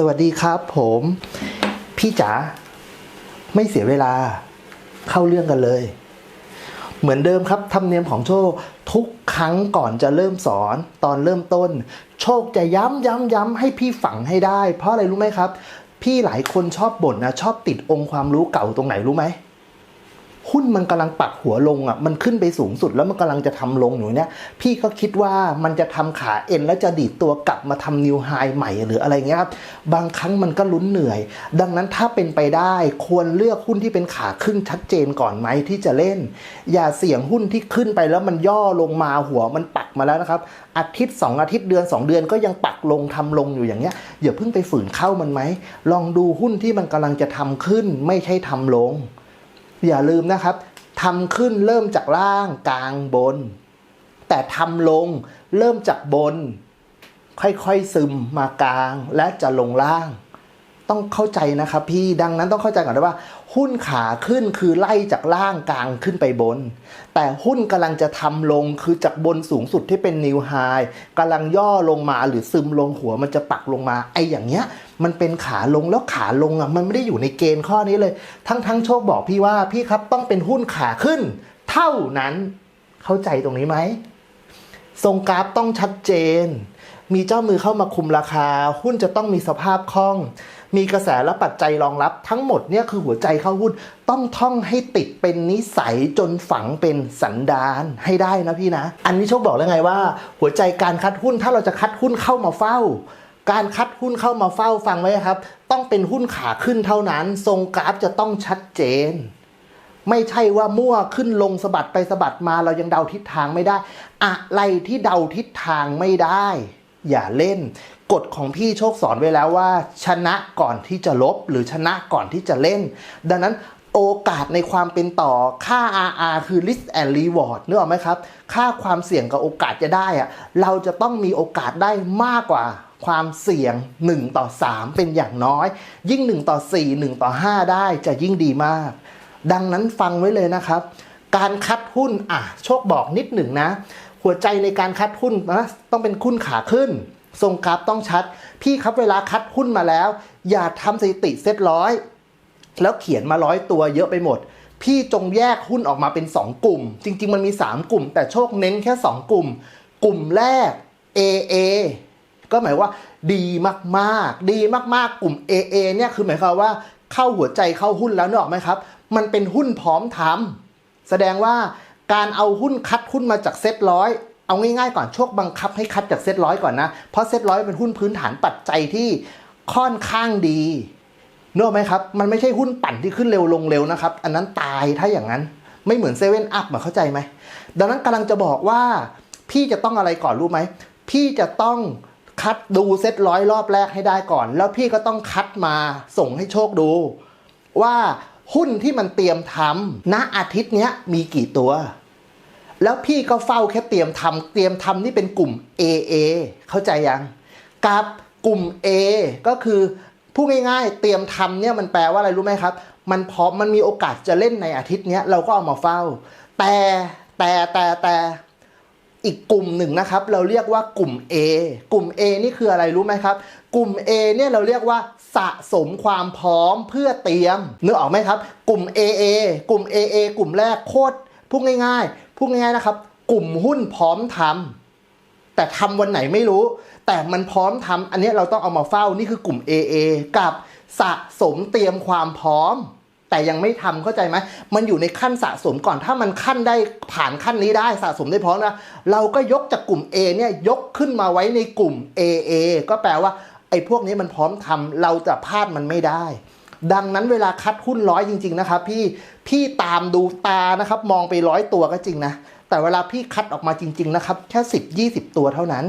สวัสดีครับผม พี่จ๋าไม่เสียเวลาเข้าเรื่องกันเลย เหมือนเดิมครับธรรมเนียมของโชคทุกครั้งก่อนจะเริ่มสอนตอนเริ่มต้น โชคจะย้ำย้ำย้ำให้พี่ฝังให้ได้ เพราะอะไรรู้ไหมครับ พี่หลายคนชอบบ่นนะชอบติดองค์ความรู้เก่าตรงไหนรู้ไหม หุ้นมันกำลังปักหัวลงอะมันขึ้นไปสูงสุดแล้วมันกำลังจะทำลงอยู่เนี่ยพี่ก็คิดว่ามันจะทำขาเอ็นแล้วจะดีดตัวกลับมาทำนิวไฮใหม่หรืออะไรเงี้ยครับบางครั้งมันก็ลุ้นเหนื่อย ดังนั้นถ้าเป็นไปได้ควรเลือกหุ้นที่เป็นขาขึ้นชัดเจนก่อนไหมที่จะเล่น อย่าเสี่ยงหุ้นที่ขึ้นไปแล้วมันย่อลงมาหัวมันปักมาแล้วนะครับอาทิตย์ 2 อาทิตย์เดือน 2 เดือนก็ยังปักลงทำลงอยู่อย่างเงี้ยอย่าเพิ่งไปฝืนเข้ามันไหมลองดูหุ้นที่มันกำลังจะทำขึ้นไม่ใช่ทำลง อย่าลืมนะครับทำขึ้นเริ่มจากล่างกลางบน แต่ทำลงเริ่มจากบน ค่อยๆซึมมากลางและจะลงล่าง ต้องเข้าใจนะครับพี่ดังนั้นต้องเข้าใจก่อนนะว่า หุ้นขาขึ้นคือไล่จากล่างกลางขึ้นไปบน แต่หุ้นกำลังจะทำลงคือจากบนสูงสุดที่เป็นนิวไฮกำลังย่อลงมาหรือซึมลงหัวมันจะปักลงมาไอ้อย่างเงี้ย มันเป็นขาลงแล้วขาลงอะมันไม่ได้อยู่ในเกณฑ์ข้อนี้เลย ทั้งทั้งโชคบอกพี่ว่าพี่ครับต้องเป็นหุ้นขาขึ้น เท่านั้นเข้าใจตรงนี้ไหมทรงกราฟต้องชัดเจน มีเจ้ามือเข้ามาคุมราคา หุ้นจะต้องมีสภาพคล่อง มีกระแสและปัจจัยรองรับทั้งหมดเนี่ยคือหัวใจเข้าหุ้นต้องท่องให้ติดเป็นนิสัยจนฝังเป็นสันดานให้ได้นะพี่นะ อันนี้โชคบอกแล้วไงว่า หัวใจการคัดหุ้นถ้าเราจะคัดหุ้นเข้ามาเฝ้า การคัดหุ้นเข้ามาเฝ้าฟังไว้ครับ ต้องเป็นหุ้นขาขึ้นเท่านั้น ทรงกราฟจะต้องชัดเจนไม่ใช่ว่ามั่วขึ้นลงสะบัดไปสะบัดมาเรายังเดาทิศทางไม่ได้ อะไรที่เดาทิศทางไม่ได้ อย่าเล่น กฎของพี่โชคสอนไว้แล้วว่า ชนะก่อนที่จะลบ หรือชนะก่อนที่จะเล่น ดังนั้นโอกาสในความเป็นต่อค่า RR คือ risk and reward นึกออกไหมครับ ค่าความเสี่ยงกับโอกาสจะได้อะเราจะต้องมีโอกาสได้มากกว่าความเสี่ยง 1 ต่อ 3 เป็นอย่างน้อย ยิ่ง 1 ต่อ 4 1 ต่อ 5 ได้จะยิ่งดีมาก ดังนั้นฟังไว้เลยนะครับ การคัดหุ้นอะโชคบอกนิดหนึ่งนะ หัวใจในการคัดหุ้นนะต้องเป็นหุ้นขาขึ้น ทรงกราฟต้องชัด พี่ครับเวลาคัดหุ้นมาแล้ว อย่าทำสถิติเซตร้อยแล้วเขียนมาร้อยตัวเยอะไปหมด พี่จงแยกหุ้นออกมาเป็น 2 กลุ่ม จริง ๆ มันมี 3 กลุ่ม แต่โชคเน้นแค่ 2 กลุ่ม กลุ่มแรก AA ก็หมายว่าดีมากๆ ดีมากๆ กลุ่ม AA เนี่ยคือหมายความว่าเข้าหัวใจเข้าหุ้นแล้วนึกออกไหมครับ มันเป็นหุ้นพร้อมทำแสดงว่าการเอาหุ้นคัดหุ้นมาจากเซ็ตร้อย เอาง่ายๆก่อนโชคบังคับให้คัดจากเซ็ตร้อยก่อนนะ เพราะเซ็ตร้อยเป็นหุ้นพื้นฐานปัจจัยที่ค่อนข้างดีนึกออกไหมครับ มันไม่ใช่หุ้นปั่นที่ขึ้นเร็วลงเร็วนะครับ อันนั้นตายถ้าอย่างนั้นไม่เหมือนเซเว่นอัพเข้าใจไหม ดังนั้นกำลังจะบอกว่า พี่จะต้องอะไรก่อนรู้ไหม พี่จะต้องคัดดูเซตร้อยรอบแรกให้ได้ก่อน แล้วพี่ก็ต้องคัดมาส่งให้โชคดู ว่าหุ้นที่มันเตรียมทำณอาทิตย์นี้มีกี่ตัว แล้วพี่ก็เฝ้าแค่เตรียมทำเตรียมทำนี่เป็นกลุ่ม AA เข้าใจยังกับกลุ่ม A ก็คือพูดง่ายๆ เตรียมทำเนี่ยมันแปลว่าอะไรรู้ไหมครับ มันพร้อมมันมีโอกาสจะเล่นในอาทิตย์เนี้ยเราก็เอามาเฝ้า แต่แต่แต่แต่อีกกลุ่มหนึ่งนะครับ เราเรียกว่ากลุ่ม A กลุ่ม A นี่คืออะไรรู้ไหมครับ กลุ่ม A เนี่ยเราเรียกว่าสะสมความพร้อมเพื่อเตรียมนึกออกไหมครับ กลุ่ม AA กลุ่ม AA กลุ่มแรกโคตร พูดง่ายๆพูดง่ายๆนะครับ กลุ่มหุ้นพร้อมทำแต่ทำวันไหนไม่รู้ แต่มันพร้อมทำอันนี้เราต้องเอามาเฝ้านี่คือกลุ่ม AA กับสะสมเตรียมความพร้อม แต่ยังไม่ทำเข้าใจไหมมันอยู่ในขั้นสะสมก่อนถ้ามันขั้นได้ผ่านขั้นนี้ได้สะสมได้พร้อมนะเราก็ยกจากกลุ่ม A เนี่ยยกขึ้นมาไว้ในกลุ่ม AA ก็แปลว่าไอ้พวกนี้มันพร้อมทำเราจะพลาดมันไม่ได้ ดังนั้นเวลาคัดหุ้นร้อยจริง ๆ นะครับ พี่พี่ตามดูตานะครับมองไปร้อยตัวก็จริงนะ แต่เวลาพี่คัดออกมาจริง ๆ นะครับ แค่สิบยี่สิบตัวเท่านั้น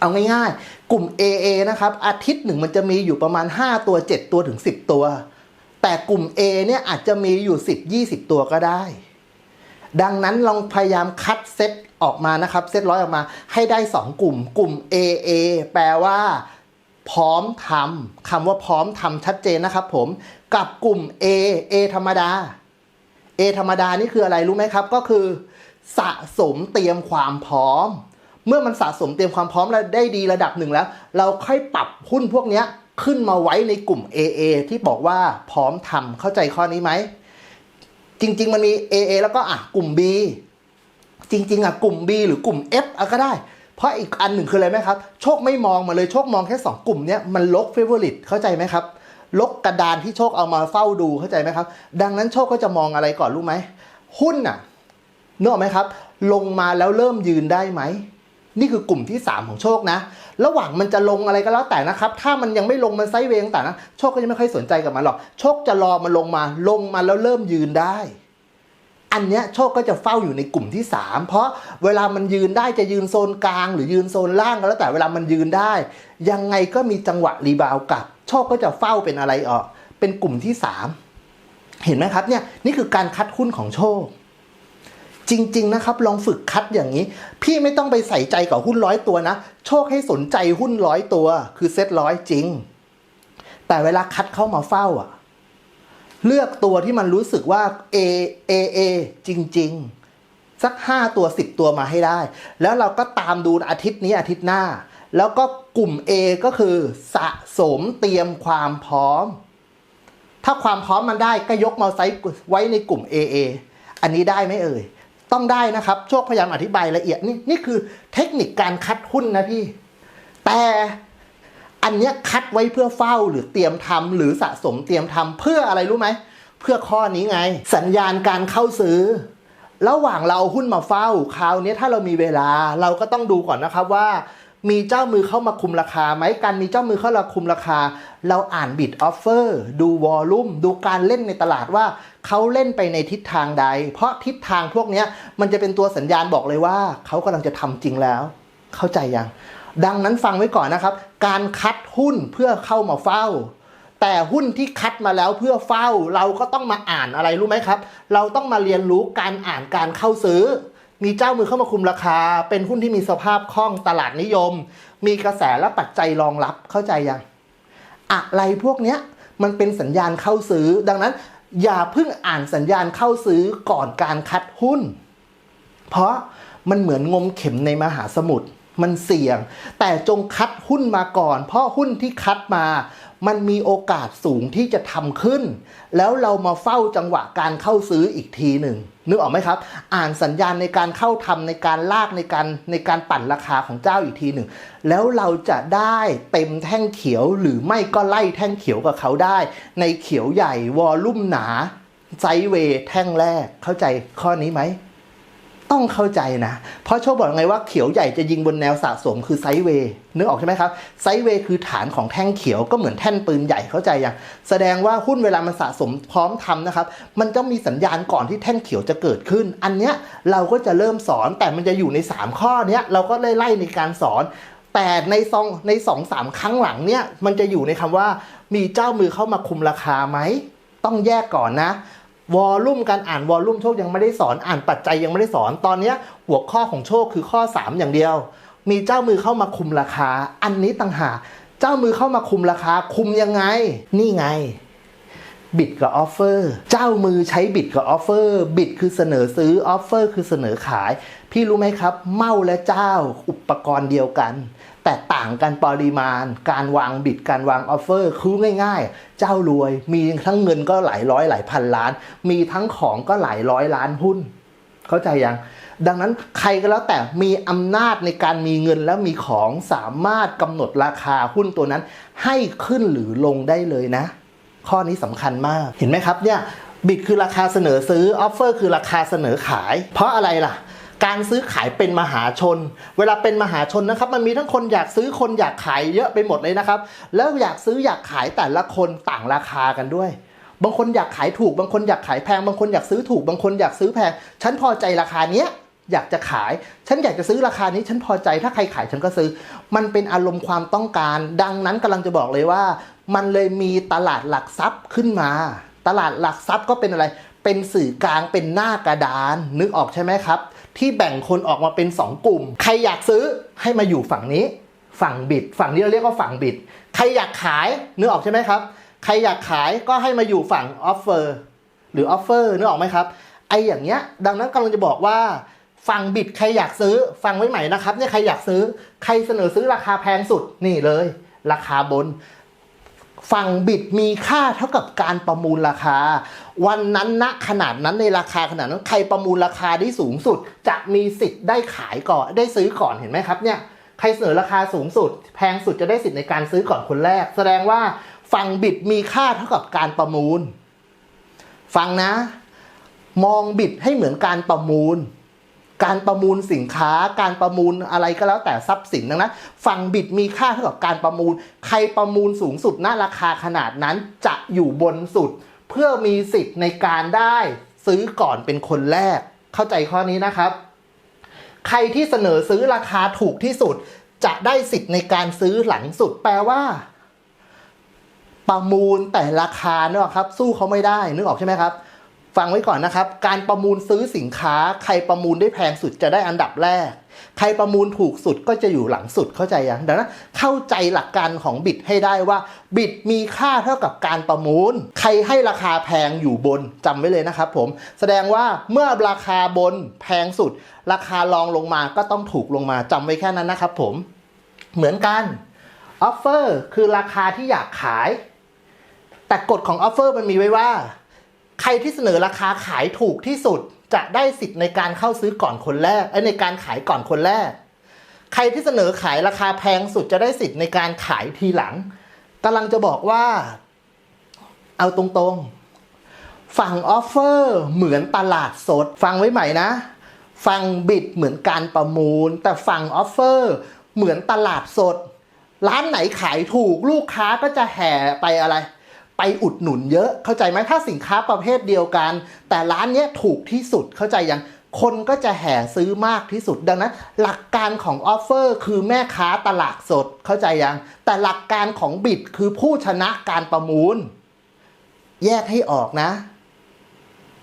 เอาง่ายๆ กลุ่ม AA นะครับ อาทิตย์หนึ่งมันจะมีอยู่ประมาณ 5 ตัว 7 ตัวถึง 10 ตัว แต่กลุ่ม A เนี่ยอาจจะมีอยู่ 10 20 ตัวก็ได้ ดังนั้นลองพยายามคัดเซตออกมานะครับ เซตร้อยออกมาให้ได้ 2 กลุ่ม กลุ่ม AA แปลว่า พร้อมทำคำว่าพร้อมทำชัดเจนนะครับผมกับกลุ่ม A A ธรรมดา A ธรรมดานี่คืออะไรรู้ไหมครับ ก็คือ สะสมเตรียมความพร้อม เมื่อมันสะสมเตรียมความพร้อมแล้วได้ดีระดับหนึ่งแล้ว เราค่อยปรับหุ้นพวกนี้ขึ้นมาไว้ในกลุ่ม AA ที่บอกว่าพร้อมทำเข้าใจข้อนี้ไหม จริง ๆ มันมี AA แล้วก็อะกลุ่ม B จริง ๆ อะกลุ่ม B หรือกลุ่ม F อะก็ได้ เพราะอีกอันหนึ่งคืออะไรไหมครับ โชคไม่มองมาเลยโชคมองแค่ 2 กลุ่มเนี้ยมันลกเฟเวอร์ลิตเข้าใจไหมครับ ลกกระดานที่โชคเอามาเฝ้าดูเข้าใจไหมครับ ดังนั้นโชคก็จะมองอะไรก่อนรู้ไหม หุ้นน่ะนึกออกไหมครับ ลงมาแล้วเริ่มยืนได้ไหม นี่คือกลุ่มที่ 3 ของโชคนะ ระหว่างมันจะลงอะไรก็แล้วแต่นะครับ ถ้ามันยังไม่ลงมันไซเวย์ต่างนะ โชคก็ยังไม่ค่อยสนใจกับมันหรอก โชคจะรอมันลงมา ลงมาแล้วเริ่มยืนได้ อันเนี้ยโชคก็จะเฝ้าอยู่ในกลุ่มที่ 3 เพราะเวลามันยืนได้จะยืนโซนกลาง หรือยืนโซนล่างก็แล้วแต่เวลามันยืนได้ ยังไงก็มีจังหวะรีบาวกลับ โชคก็จะเฝ้าเป็นอะไรออก เป็นกลุ่มที่ 3 เห็นไหมครับเนี่ยนี่คือการคัดหุ้นของโชค จริง ๆ นะครับ ลองฝึกคัดอย่างนี้ พี่ไม่ต้องไปใส่ใจกับหุ้นร้อยตัวนะ โชคให้สนใจหุ้นร้อยตัว คือเซ็ตร้อยจริง แต่เวลาคัดเข้ามาเฝ้าอะ เลือกตัวที่มันรู้สึกว่า A A A จริง ๆ สัก 5 ตัว 10 ตัวมาให้ได้ แล้วเราก็ตามดูอาทิตย์นี้อาทิตย์หน้า แล้วก็กลุ่ม A ก็คือสะสมเตรียมความพร้อม ถ้าความพร้อมมันได้ก็ยกมาไซส์ไว้ในกลุ่ม AA อันนี้ได้ไหมเอ่ย ต้องได้นะครับ โชคพยายามอธิบายละเอียดนี่นี่คือเทคนิคการคัดหุ้นนะพี่ แต่ อันเนี้ยคัดไว้เพื่อเฝ้าหรือเตรียมทำหรือสะสมเตรียมทำเพื่ออะไรรู้ไหม เพื่อข้อนี้ไง สัญญาณการเข้าซื้อ ระหว่างเราเอาหุ้นมาเฝ้าคราวนี้ถ้าเรามีเวลาเราก็ต้องดูก่อนนะครับว่า มีเจ้ามือเข้ามาคุมราคาไหมการมีเจ้ามือเข้ามาคุมราคา เราอ่านบิดออฟเฟอร์ดูวอลลุ่มดูการเล่นในตลาดว่าเขาเล่นไปในทิศทางใด เพราะทิศทางพวกนี้มันจะเป็นตัวสัญญาณบอกเลยว่าเขากำลังจะทำจริงแล้ว เข้าใจยัง ดังนั้นฟังไว้ก่อนนะครับ การคัดหุ้นเพื่อเข้ามาเฝ้า แต่หุ้นที่คัดมาแล้วเพื่อเฝ้า เราก็ต้องมาอ่านอะไรรู้ไหมครับ เราต้องมาเรียนรู้การอ่านการเข้าซื้อ มีเจ้ามือเข้ามาคุมราคา เป็นหุ้นที่มีสภาพคล่องตลาดนิยม มีกระแสและปัจจัยรองรับเข้าใจยังอะไรพวกเนี้ยมันเป็นสัญญาณเข้าซื้อ ดังนั้นอย่าเพิ่งอ่านสัญญาณเข้าซื้อก่อนการคัดหุ้น เพราะมันเหมือนงมเข็มในมหาสมุทร มันเสี่ยง แต่จงคัดหุ้นมาก่อน เพราะหุ้นที่คัดมา มันมีโอกาสสูงที่จะทำขึ้น แล้วเรามาเฝ้าจังหวะการเข้าซื้ออีกทีหนึ่งนึกออกไหมครับ อ่านสัญญาณในการเข้าทำในการลากในการในการปั่นราคาของเจ้าอีกทีหนึ่ง แล้วเราจะได้เต็มแท่งเขียวหรือไม่ก็ไล่แท่งเขียวกับเขาได้ ในเขียวใหญ่วอลลุ่มหนาไซเวแท่งแรกเข้าใจข้อนี้ไหม ต้องเข้าใจนะ เพราะโชคบอกไงว่าเขียวใหญ่จะยิงบนแนวสะสมคือไซเวย์นึกออกใช่ไหมครับ ไซเวย์คือฐานของแท่งเขียวก็เหมือนแท่นปืนใหญ่เข้าใจยังแสดงว่าหุ้นเวลามันสะสมพร้อมทำนะครับ มันต้องมีสัญญาณก่อนที่แท่งเขียวจะเกิดขึ้น อันเนี้ยเราก็จะเริ่มสอนแต่มันจะอยู่ใน 3 ข้อเนี้ยเราก็ไล่ในการสอนแต่ในซองในสองสามครั้งหลังเนี่ยมันจะอยู่ในคำว่ามีเจ้ามือเข้ามาคุมราคาไหม ต้องแยกก่อนนะ วอลลุ่มการอ่านวอลลุ่มโชคยังไม่ได้สอนอ่านปัจจัยยังไม่ได้สอนตอนนี้หัวข้อของโชคคือข้อ 3 อย่างเดียว มีเจ้ามือเข้ามาคุมราคา อันนี้ต่างหากเจ้ามือเข้ามาคุมราคาคุมยังไง นี่ไงบิดกับออฟเฟอร์เจ้ามือใช้บิดกับออฟเฟอร์บิดคือเสนอซื้อออฟเฟอร์คือเสนอขาย พี่รู้ไหมครับ เมาและเจ้าอุปกรณ์เดียวกัน แต่ต่างกันปริมาณ การวางบิดการวางออฟเฟอร์คือง่ายๆ เจ้ารวยมีทั้งเงินก็หลายร้อยหลายพันล้าน มีทั้งของก็หลายร้อยล้านหุ้น เข้าใจยัง ดังนั้นใครก็แล้วแต่มีอำนาจในการมีเงินและมีของสามารถกำหนดราคาหุ้นตัวนั้น ให้ขึ้นหรือลงได้เลยนะ ข้อนี้สำคัญมากเห็นไหมครับเนี่ยบิดคือราคาเสนอซื้อออฟเฟอร์คือราคาเสนอขาย เพราะอะไรล่ะ การซื้อขายเป็นมหาชน เวลาเป็นมหาชนนะครับมันมีทั้งคนอยากซื้อคนอยากขายเยอะไปหมดเลยนะครับ แล้วอยากซื้ออยากขายแต่ละคนต่างราคากันด้วย บางคนอยากขายถูก บางคนอยากขายแพง บางคนอยากซื้อถูก บางคนอยากซื้อแพง ฉันพอใจราคาเนี้ยอยากจะขาย ฉันอยากจะซื้อราคานี้ ฉันพอใจ ถ้าใครขายฉันก็ซื้อ มันเป็นอารมณ์ความต้องการ ดังนั้นกำลังจะบอกเลยว่า มันเลยมีตลาดหลักทรัพย์ขึ้นมา ตลาดหลักทรัพย์ก็เป็นอะไร เป็นสื่อกลาง เป็นหน้ากระดาน นึกออกใช่ไหมครับ ที่แบ่งคนออกมาเป็น 2 กลุ่ม ใครอยากซื้อให้มาอยู่ฝั่งนี้ ฝั่งบิด ฝั่งนี้เราเรียกว่าฝั่งบิด ใครอยากขายนึกออกใช่ไหมครับ ใครอยากขายก็ให้มาอยู่ฝั่งออฟเฟอร์หรือออฟเฟอร์นึกออกไหมครับ ไออย่างเงี้ย ดังนั้นกำลังจะบอกว่าฝั่งบิดใครอยากซื้อ ฟังไว้ใหม่นะครับเนี่ยใครอยากซื้อ ใครเสนอซื้อราคาแพงสุดนี่เลย ราคาบน ฝั่งบิดมีค่าเท่ากับการประมูลราคา วันนั้นณขนาดนั้นในราคาขนาดนั้นใครประมูลราคาได้สูงสุด จะมีสิทธิ์ได้ขายก่อนได้ซื้อก่อนเห็นไหมครับเนี่ยใครเสนอราคาสูงสุด แพงสุดจะได้สิทธิ์ในการซื้อก่อนคนแรก แสดงว่าฝั่งบิดมีค่าเท่ากับการประมูล ฟังนะ มองบิดให้เหมือนการประมูล การประมูลสินค้า การประมูลอะไรก็แล้วแต่ทรัพย์สินดังนั้นฝั่งบิดมีค่าเท่ากับการประมูล ใครประมูลสูงสุดณราคาขนาดนั้นจะอยู่บนสุด เพื่อมีสิทธิ์ในการได้ซื้อก่อนเป็นคนแรก เข้าใจข้อนี้นะครับ ใครที่เสนอซื้อราคาถูกที่สุด จะได้สิทธิ์ในการซื้อหลังสุดแปลว่าประมูลแต่ราคาเนี่ยครับ สู้เขาไม่ได้นึกออกใช่ไหมครับ ฟังไว้ก่อนนะครับ การประมูลซื้อสินค้า ใครประมูลได้แพงสุดจะได้อันดับแรก ใครประมูลถูกสุดก็จะอยู่หลังสุดเข้าใจยังดังนั้นเข้าใจหลักการของบิดให้ได้ว่า บิดมีค่าเท่ากับการประมูล ใครให้ราคาแพงอยู่บนจำไว้เลยนะครับผม แสดงว่าเมื่อราคาบนแพงสุด ราคารองลงมาก็ต้องถูกลงมาจำไว้แค่นั้นนะครับ ผม เหมือนกันออฟเฟอร์คือราคาที่อยากขาย แต่กฎของออฟเฟอร์มันมีไว้ว่า ใครที่เสนอราคาขายถูกที่สุดจะได้สิทธิ์ในการเข้าซื้อก่อนคนแรกไอในการขายก่อนคนแรก ใครที่เสนอขายราคาแพงสุดจะได้สิทธิ์ในการขายทีหลังกำลังจะบอกว่า เอาตรงๆ ฝั่งออฟเฟอร์เหมือนตลาดสด ฟังไว้ใหม่นะ ฝั่งบิดเหมือนการประมูล แต่ฝั่งออฟเฟอร์เหมือนตลาดสด ร้านไหนขายถูกลูกค้าก็จะแห่ไปอะไร ไปอุดหนุนเยอะเข้าใจไหมถ้าสินค้าประเภทเดียวกัน แต่ร้านเนี้ยถูกที่สุดเข้าใจยังคนก็จะแห่ซื้อมากที่สุดดังนั้น หลักการของออฟเฟอร์คือแม่ค้าตลาดสดเข้าใจยัง แต่หลักการของบิดคือผู้ชนะการประมูล แยกให้ออกนะ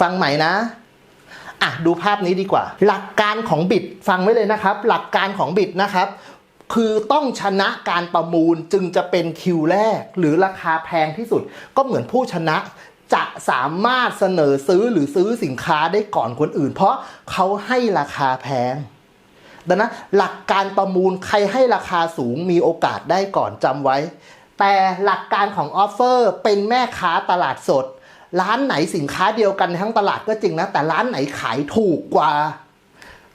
ฟังใหม่นะอะดูภาพนี้ดีกว่า หลักการของบิดฟังไว้เลยนะครับ หลักการของบิดนะครับ คือต้องชนะการประมูลจึงจะเป็นคิวแรก หรือราคาแพงที่สุด ก็เหมือนผู้ชนะจะสามารถเสนอซื้อหรือซื้อสินค้าได้ก่อนคนอื่น เพราะเขาให้ราคาแพงดังนั้นหลักการประมูลใครให้ราคาสูงมีโอกาสได้ก่อนจำไว้ แต่หลักการของออฟเฟอร์เป็นแม่ค้าตลาดสด ร้านไหนสินค้าเดียวกันทั้งตลาดก็จริงนะ แต่ร้านไหนขายถูกกว่า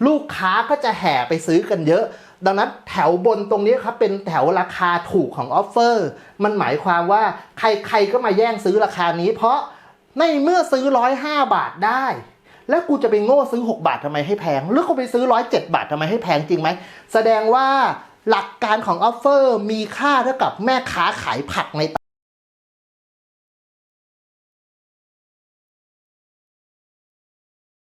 ลูกค้าก็จะแห่ไปซื้อกันเยอะ ดังนั้นแถวบนตรงนี้ครับเป็นแถวราคาถูกของออฟเฟอร์มันหมายความว่าใครใครก็มาแย่งซื้อราคานี้ เพราะในเมื่อซื้อร้อยห้าบาทได้ แล้วกูจะไปโง่ซื้อ 6 บาททำไมให้แพง หรือกูไปซื้อร้อยเจ็ดบาททำไมให้แพงจริงไหม แสดงว่าหลักการของออฟเฟอร์มีค่าเท่ากับแม่ค้าขายผักใน